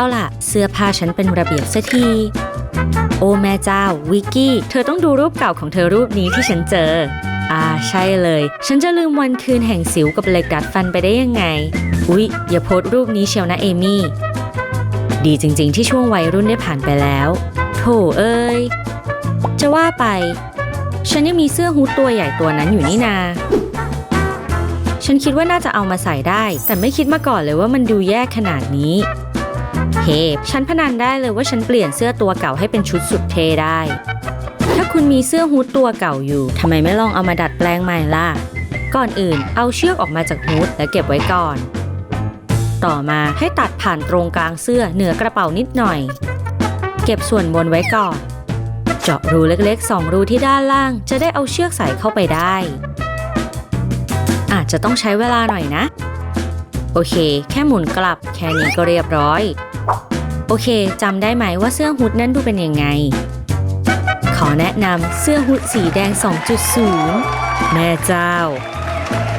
เอาล่ะ เสื้อผ้าฉันเป็นระเบียบสักที โอ้แม่เจ้า วิกกี้ เธอต้องดูรูปเก่าของเธอรูปนี้ที่ฉันเจอ อ่าใช่เลย ฉันจะลืมวันคืนแห่งสิวกับเหล็กดัดฟันไปได้ยังไง อุ๊ย อย่าโพสต์รูปนี้เชียวนะเอมี่ ดีจริง ๆ ที่ช่วงวัยรุ่นได้ผ่านไปแล้วโถเอ้ย จะว่าไป ฉันยังมีเสื้อฮูดตัวใหญ่ตัวนั้นอยู่นี่นา ฉันคิดว่าน่าจะเอามาใส่ได้ แต่ไม่คิดมาก่อนเลยว่ามันดูแย่ขนาดนี้ เฮ้ฉันพนันได้เลยว่าฉันเปลี่ยนเสื้อตัวเก่าให้เป็นชุดสุดเท่ได้ ถ้าคุณมีเสื้อฮูดตัวเก่าอยู่ทำไมไม่ลองเอามาดัดแปลงใหม่ล่ะ ก่อนอื่นเอาเชือกออกมาจากฮูดแล้วเก็บไว้ก่อน ต่อมาให้ตัดผ่านตรงกลางเสื้อเหนือกระเป๋านิดหน่อย เก็บส่วนบนไว้ก่อน เจาะรูเล็กๆ2รูที่ด้านล่างจะได้เอาเชือกใส่เข้าไปได้ อาจจะต้องใช้เวลาหน่อยนะโอเค แค่หมุนกลับ แค่นี้ก็เรียบร้อย โอเคจำได้ไหมว่าเสื้อฮูดนั้นดูเป็นยังไง ขอแนะนำเสื้อฮูดสีแดง 2.0 แม่เจ้า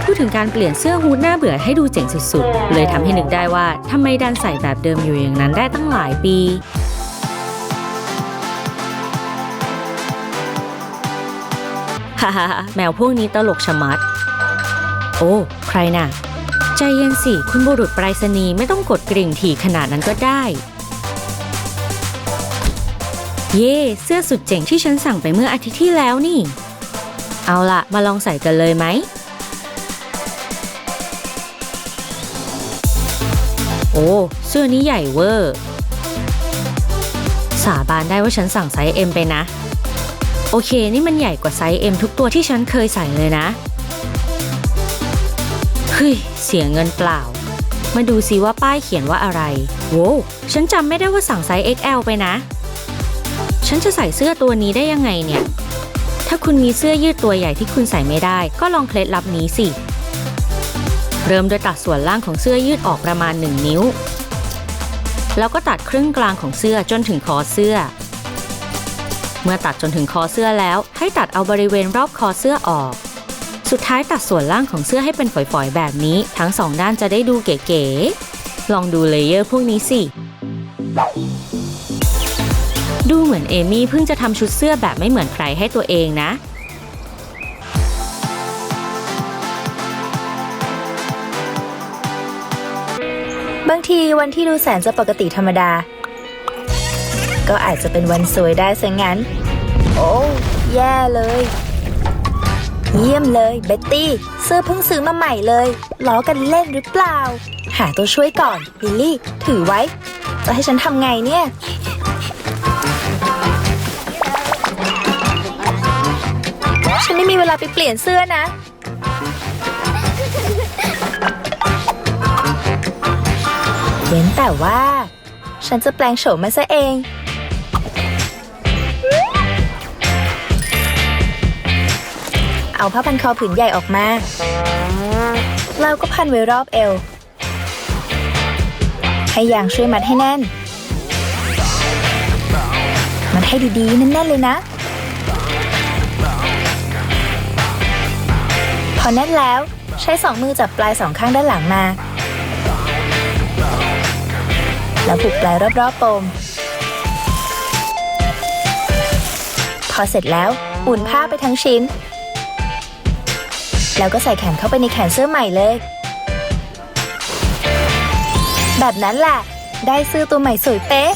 พูดถึงการเปลี่ยนเสื้อฮูดหน้าเบื่อให้ดูเจ๋งสุดๆ เลยทำให้นึกได้ว่าทำไมดันใส่แบบเดิมอยู่อย่างนั้นได้ตั้งหลายปีฮ่าฮแมวพวกนี้ตลกชะมัด โอ้ ใครน่ะ ใจเย็นสิ คุณบุรุษไปรษณีย์ไม่ต้องกดกริ่งถี่ขนาดนั้นก็ได้ เย่เสื้อสุดเจ๋งที่ฉันสั่งไปเมื่ออาทิตย์ที่แล้วนี่ เอาล่ะมาลองใส่กันเลยไหม โอ้เสื้อนี้ใหญ่เวอร์ สาบานได้ว่าฉันสั่งไซส์ M ไปนะ โอเค นี่มันใหญ่กว่าไซส์ M ทุกตัวที่ฉันเคยใส่เลยนะเฮ้ยเสียเงินเปล่า มาดูซิว่าป้ายเขียนว่าอะไร โว้ฉันจำไม่ได้ว่าสั่งไซส์ XL ไปนะ ฉันจะใส่เสื้อตัวนี้ได้ยังไงเนี่ย ถ้าคุณมีเสื้อยืดตัวใหญ่ที่คุณใส่ไม่ได้ ก็ลองเคล็ดลับนี้สิ เริ่มโดยตัดส่วนล่างของเสื้อยืดออกประมาณ 1 นิ้ว แล้วก็ตัดครึ่งกลางของเสื้อจนถึงคอเสื้อ เมื่อตัดจนถึงคอเสื้อแล้ว ให้ตัดเอาบริเวณรอบคอเสื้อออก สุดท้ายตัดส่วนล่างของเสื้อให้เป็นฝอยๆแบบนี้ ทั้งสองด้านจะได้ดูเก๋ๆ ลองดูเลเยอร์พวกนี้สิ ดูเหมือนเอมี่เพิ่งจะทำชุดเสื้อแบบไม่เหมือนใครให้ตัวเองนะ บางทีวันที่ดูแสนจะปกติธรรมดา ก็อาจจะเป็นวันสวยได้ซะงั้น โอ้แย่เลย เยี่ยมเลยเบ็ตตี้ เสื้อเพิ่งซื้อมาใหม่เลยล้อกันเล่นหรือเปล่า หาตัวช่วยก่อนบิลลี่ ถือไว้ จะให้ฉันทำไงเนี่ย ฉันไม่มีเวลาไปเปลี่ยนเสื้อนะ เว้นแต่ว่า ฉันจะแปลงโฉมมาซะเอง เอาผ้าพันคอผืนใหญ่ออกมา เราก็พันไว้รอบเอว ให้ยางช่วยมัดให้แน่น มัดให้ดีๆแน่นๆเลยนะ พอแน่นแล้วใช้สองมือจับปลายสองข้างด้านหลังมา แล้วผูกปลายรอบๆปม พอเสร็จแล้วอุ่นผ้าไปทั้งชิ้น แล้วก็ใส่แขนเข้าไปในแขนเสื้อใหม่เลย แบบนั้นแหละ ได้เสื้อตัวใหม่สวยเป๊ะ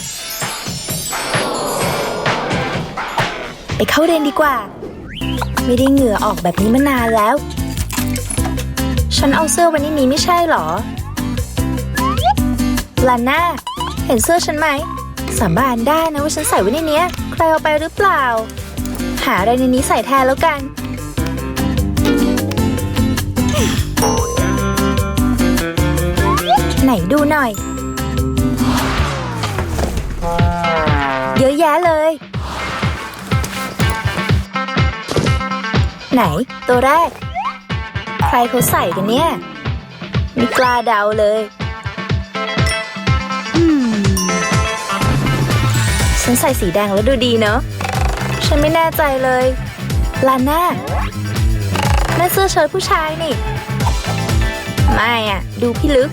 ไปเข้าเรียนดีกว่า ไม่ได้เหงื่อออกแบบนี้มานานแล้ว ฉันเอาเสื้อวันนี้นี้ไม่ใช่หรอลาน่าเห็นเสื้อฉันไหม สาบานได้นะว่าฉันใส่ไว้ในเนี้ยใครเอาไปหรือเปล่า หาอะไรในนี้ใส่แทนแล้วกันไหนดูหน่อย เยอะแยะเลย ไหนตัวแรก รเขาใส่กันเนี่ยไมีกล้าเดาเลยฉันใส่สีแดงแล้วดูดีเนอะฉันไม่แน่ใจเลย ลาน่านั่นเสื้อเชิ้ตผู้ชายนี่ ไม่อะดูพี่ลึก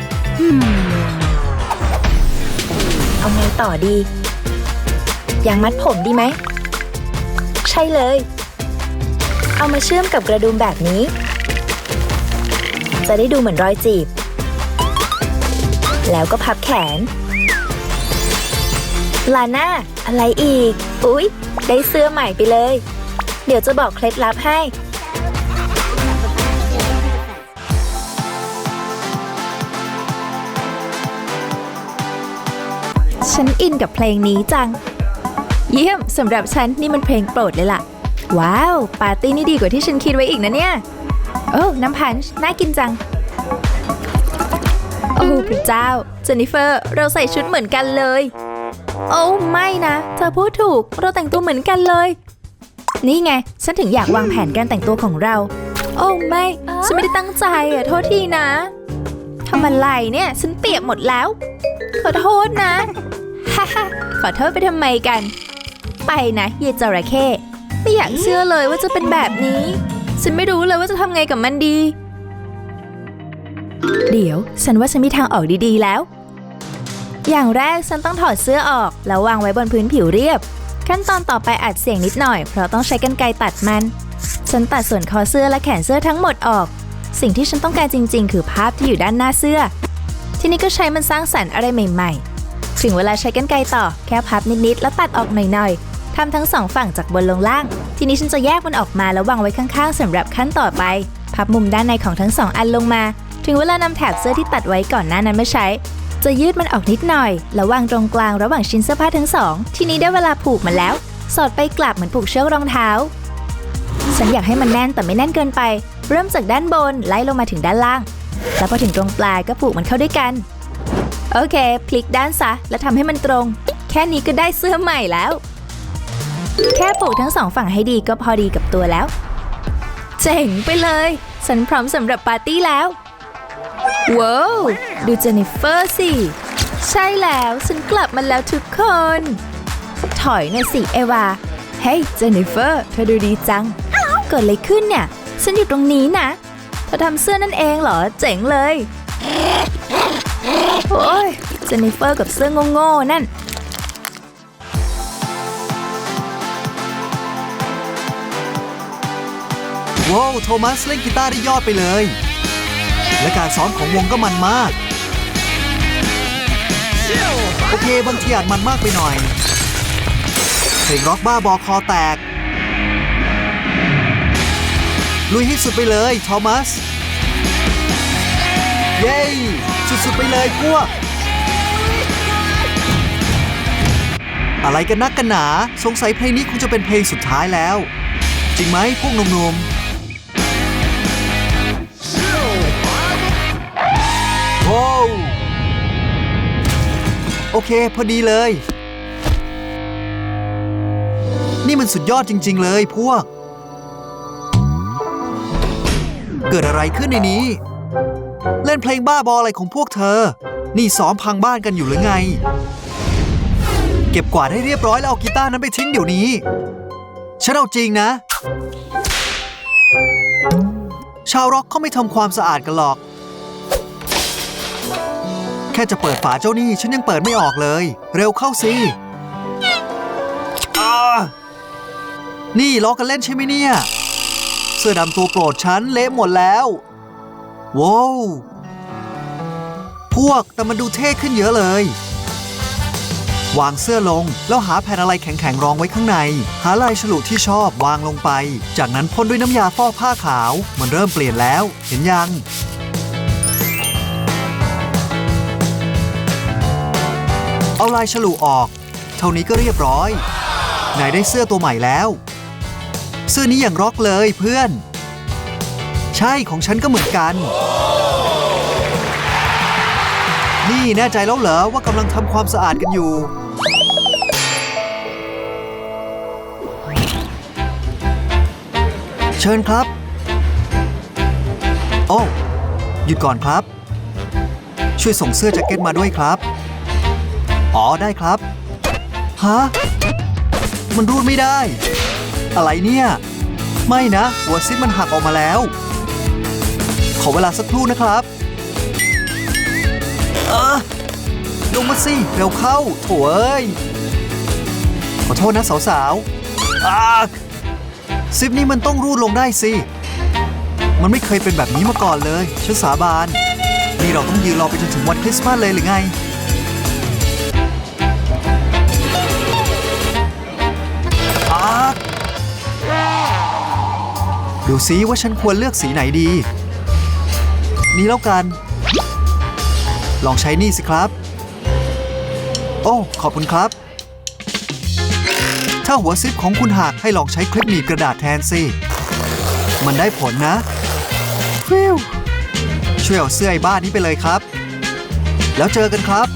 เอาไงต่อดี อย่างมัดผมดีไหม ใช่เลย เอามาเชื่อมกับกระดุมแบบนี้ จะได้ดูเหมือนรอยจีบ แล้วก็พับแขน ลาน่าอะไรอีก อุ๊ย ได้เสื้อใหม่ไปเลย เดี๋ยวจะบอกเคล็ดลับให้ ฉันอินกับเพลงนี้จัง เยี่ยมสำหรับฉันนี่มันเพลงโปรดเลยล่ะ ว้าว ปาร์ตี้นี่ดีกว่าที่ฉันคิดไว้อีกนะเนี่ย โอ้น้ำพันช์น่ากินจัง โอ้พระเจ้าเจนนิเฟอร์เราใส่ชุดเหมือนกันเลย โอ้ไม่นะ เธอพูดถูกเราแต่งตัวเหมือนกันเลย นี่ไง ฉันถึงอยากวางแผนการแต่งตัวของเรา โอ้ไม่ฉันไม่ได้ตั้งใจอะโทษทีนะทำอะไรเนี่ยฉันเปียกหมดแล้ว ขอโทษนะฮ่าฮ่าขอโทษไปทำไมกัน ไปนะเยจระเข้ไม่อยากเชื่อเลยว่าจะเป็นแบบนี้ ฉันไม่รู้เลยว่าจะทำไงกับมันดี เดี๋ยว ฉันว่าฉันมีทางออกดีๆแล้ว อย่างแรกฉันต้องถอดเสื้อออก แล้ววางไว้บนพื้นผิวเรียบ ขั้นตอนต่อไปอาจเสี่ยงนิดหน่อย เพราะต้องใช้กรรไกรตัดมัน ฉันตัดส่วนคอเสื้อและแขนเสื้อทั้งหมดออก สิ่งที่ฉันต้องการจริง ๆ คือภาพที่อยู่ด้านหน้าเสื้อ ทีนี้ก็ใช้มันสร้างสรรค์อะไรใหม่ ๆ ถึงเวลาใช้กรรไกรต่อแค่พับนิดๆแล้วตัดออกหน่อยๆ ทำทั้งสองฝั่งจากบนลงล่าง ทีนี้ฉันจะแยกมันออกมาแล้ววางไว้ข้างๆสำหรับขั้นต่อไป พับมุมด้านในของทั้งสองอันลงมา ถึงเวลานำแถบเสื้อที่ตัดไว้ก่อนหน้านั้นมาใช้ จะยืดมันออกนิดหน่อย แล้ววางตรงกลางระหว่างชิ้นเสื้อผ้าทั้งสอง ทีนี้ได้เวลาผูกมันแล้ว สอดไปกลับเหมือนผูกเชือกรองเท้า ฉันอยากให้มันแน่นแต่ไม่แน่นเกินไป เริ่มจากด้านบนไล่ลงมาถึงด้านล่าง แล้วพอถึงตรงปลายก็ผูกมันเข้าด้วยกัน โอเค พลิกด้านซะแล้วทำให้มันตรง แค่นี้ก็ได้เสื้อใหม่แล้ว แค่ผูกทั้งสองฝั่งให้ดีก็พอดีกับตัวแล้ว เจ๋งไปเลย ฉันพร้อมสำหรับปาร์ตี้แล้ว ว้าว ดูเจนนิเฟอร์สิ ใช่แล้ว ฉันกลับมาแล้วทุกคน ถอยหน่อยสิ เอวา เฮ้ยเจนนิเฟอร์ เธอดูดีจัง เกิดอะไรขึ้นเนี่ย ฉันอยู่ตรงนี้นะ เธอทำเสื้อนั่นเองเหรอ เจ๋งเลย โอ้ยเจนนิเฟอร์กับเสื้อโง่ๆนั่น ว้าวโทมัสเล่นกีตาร์ได้ยอดไปเลย และการซ้อมของวงก็มันมาก โอเคบางทีอาจมันมากไปหน่อย เพลงร็อกบ้าบอคอแตก ลุยให้สุดไปเลยโทมัส เย้สุดๆไปเลยพวก อะไรกันนักกันหนา สงสัยเพลงนี้คงจะเป็นเพลงสุดท้ายแล้ว จริงไหมพวกหนุ่มๆ โอ้วโอเค พอดีเลย นี่มันสุดยอดจริง ๆ เลยพวก เกิดอะไรขึ้นในนี้ เล่นเพลงบ้าบออะไรของพวกเธอ นี่ซ้อมพังบ้านกันอยู่หรือไง เก็บกวาดให้เรียบร้อยแล้วเอากีตาร์นั้นไปทิ้งเดี๋ยวนี้ ฉันเอาจริงนะ ชาวร็อกเขาไม่ทำความสะอาดกันหรอก แค่จะเปิดฝาเจ้านี่ฉันยังเปิดไม่ออกเลย เร็วเข้าสิอ่านี่ล้อกันเล่นใช่ไหมเนี่ย เสื้อดำตัวโปรดฉันเละหมดแล้วว้าวพวกแต่มันดูเท่ขึ้นเยอะเลย วางเสื้อลง แล้วหาแผ่นอะไรแข็งๆรองไว้ข้างใน หาลายฉลุที่ชอบวางลงไป จากนั้นพ่นด้วยน้ำยาฟอกผ้าขาว มันเริ่มเปลี่ยนแล้ว เห็นยัง เอาลายฉลุออก เท่านี้ก็เรียบร้อย นายได้เสื้อตัวใหม่แล้ว เสื้อนี้อย่างร็อกเลยเพื่อน ใช่ของฉันก็เหมือนกัน นี่แน่ใจแล้วเหรอว่ากำลังทำความสะอาดกันอยู่ เชิญครับ โอ้หยุดก่อนครับ ช่วยส่งเสื้อแจ็คเก็ตมาด้วยครับ อ๋อได้ครับ ฮะ มันรูดไม่ได้ อะไรเนี่ย ไม่นะ หัวซิปมันหักออกมาแล้ว ขอเวลาสักครู่นะครับเออลงมาสิเร็วเข้า โถเอ้ย ขอโทษนะสาวๆอาซิปนี้มันต้องรูดลงได้สิ มันไม่เคยเป็นแบบนี้มาก่อนเลย ฉันสาบาน นี่เราต้องยืนรอไปจนถึงวันคริสต์มาสเลยหรือไง ดูซิว่าฉันควรเลือกสีไหนดี นี่แล้วกัน ลองใช้นี่สิครับ โอ้ ขอบคุณครับ ถ้าหัวซิปของคุณหักให้ลองใช้คลิปหนีบกระดาษแทนสิ มันได้ผลนะฟิวช่วยเอาเสื้อไอ้บ้านนี้ไปเลยครับ แล้วเจอกันครับ